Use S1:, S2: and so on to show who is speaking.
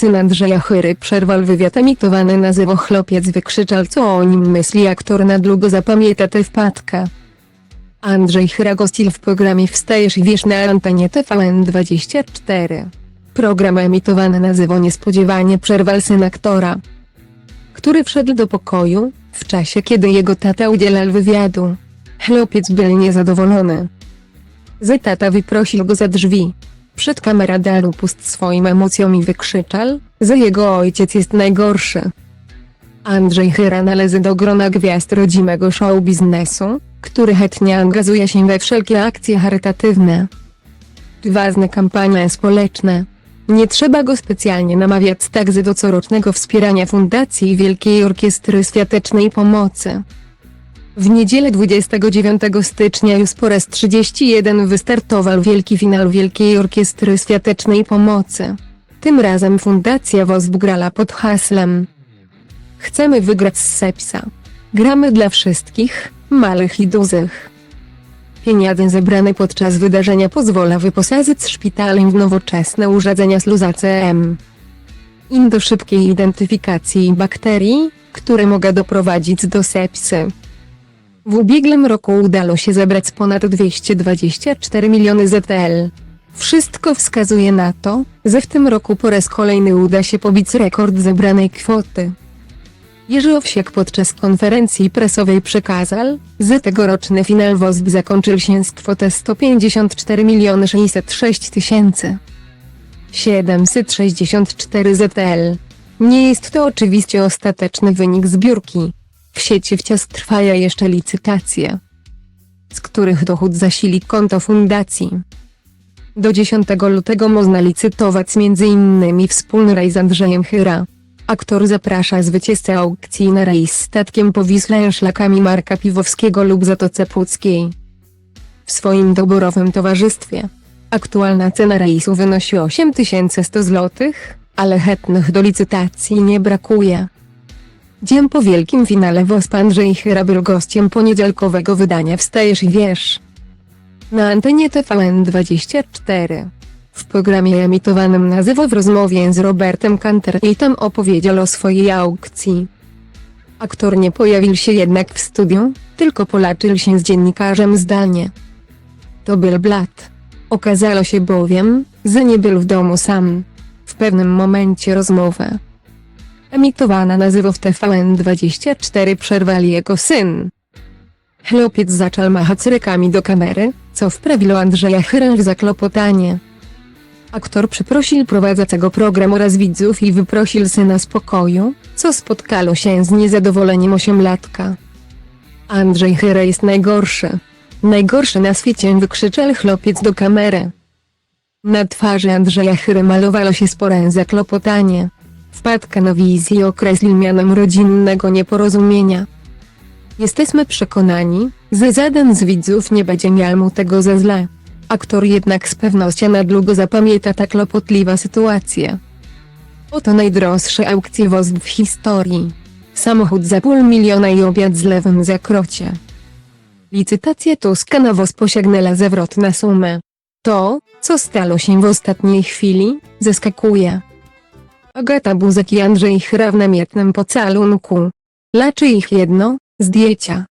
S1: Syn Andrzeja Chyry przerwał wywiad emitowany na Zywo Chłopiec wykrzyczał co o nim myśli aktor na długo zapamięta tę wpadkę. Andrzej Chyra gościł w programie Wstajesz i wiesz na antenie TVN24. Program emitowany na Zywo niespodziewanie przerwał syn aktora, który wszedł do pokoju, w czasie kiedy jego tata udzielał wywiadu. Chłopiec był niezadowolony. Że tata wyprosił go za drzwi. Przed kamera dał pust swoim emocjom i wykrzyczał, że jego ojciec jest najgorszy. Andrzej Chyra należy do grona gwiazd rodzimego show biznesu, który chętnie angażuje się we wszelkie akcje charytatywne. Ważne kampanie społeczne. Nie trzeba go specjalnie namawiać także do corocznego wspierania Fundacji Wielkiej Orkiestry Świątecznej Pomocy. W niedzielę 29 stycznia już po raz 31 wystartował wielki finał Wielkiej Orkiestry Świątecznej Pomocy. Tym razem Fundacja WOSB grała pod hasłem Chcemy wygrać z Sepsa. Gramy dla wszystkich, małych i dużych. Pieniądze zebrane podczas wydarzenia pozwala wyposażyć szpitalem w nowoczesne urządzenia z luzacem. Im do szybkiej identyfikacji bakterii, które mogą doprowadzić do sepsy. W ubiegłym roku udało się zebrać ponad 224 miliony ZTL. Wszystko wskazuje na to, że w tym roku po raz kolejny uda się pobić rekord zebranej kwoty. Jerzy Owsiak podczas konferencji prasowej przekazał, że tegoroczny finał WOSB zakończył się z kwotą 154 miliony 606 tysięcy 764 ZL. Nie jest to oczywiście ostateczny wynik zbiórki. W sieci wciąż trwają jeszcze licytacje, z których dochód zasili konto fundacji. Do 10 lutego można licytować m.in. wspólny rejs z Andrzejem Chyra. Aktor zaprasza zwycięzcę aukcji na rejs statkiem po Wisle szlakami Marka Piwowskiego lub Zatoce Puckiej. W swoim doborowym towarzystwie. Aktualna cena rejsu wynosi 8100 zł, ale chętnych do licytacji nie brakuje. Dzień po wielkim finale WOSP Andrzej Chyra był gościem poniedziałkowego wydania Wstajesz i Wiesz. Na antenie TVN24. W programie emitowanym na żywo w rozmowie z Robertem Canterlitem opowiedział o swojej aukcji. Aktor nie pojawił się jednak w studiu, tylko polaczył się z dziennikarzem zdalnie. To był blat. Okazało się bowiem, że nie był w domu sam. W pewnym momencie rozmowę emitowana na żywo w TVN24 przerwali jego syn. Chłopiec zaczął machać rękami do kamery, co wprawiło Andrzeja Chyrę w zaklopotanie. Aktor przeprosił prowadzącego programu oraz widzów i wyprosił syna z pokoju, co spotkało się z niezadowoleniem osiemlatka. Andrzej Chyra jest najgorszy. Najgorszy na świecie wykrzyczał chłopiec do kamery. Na twarzy Andrzeja Chyry malowało się spore zaklopotanie. Wpadka na wizji określił mianem rodzinnego nieporozumienia. Jesteśmy przekonani, że żaden z widzów nie będzie miał mu tego za zle. Aktor jednak z pewnością na długo zapamięta ta kłopotliwa sytuacja. Oto najdroższe aukcje WOSB w historii. Samochód za pół miliona i obiad z lewym zakrocie. Licytacja Tuska na WOSP osiągnęła zawrotną sumę. To, co stało się w ostatniej chwili, zaskakuje. Agata Buzek i Andrzej Chra w namiętnym pocalunku. Ich jedno, zdjęcia.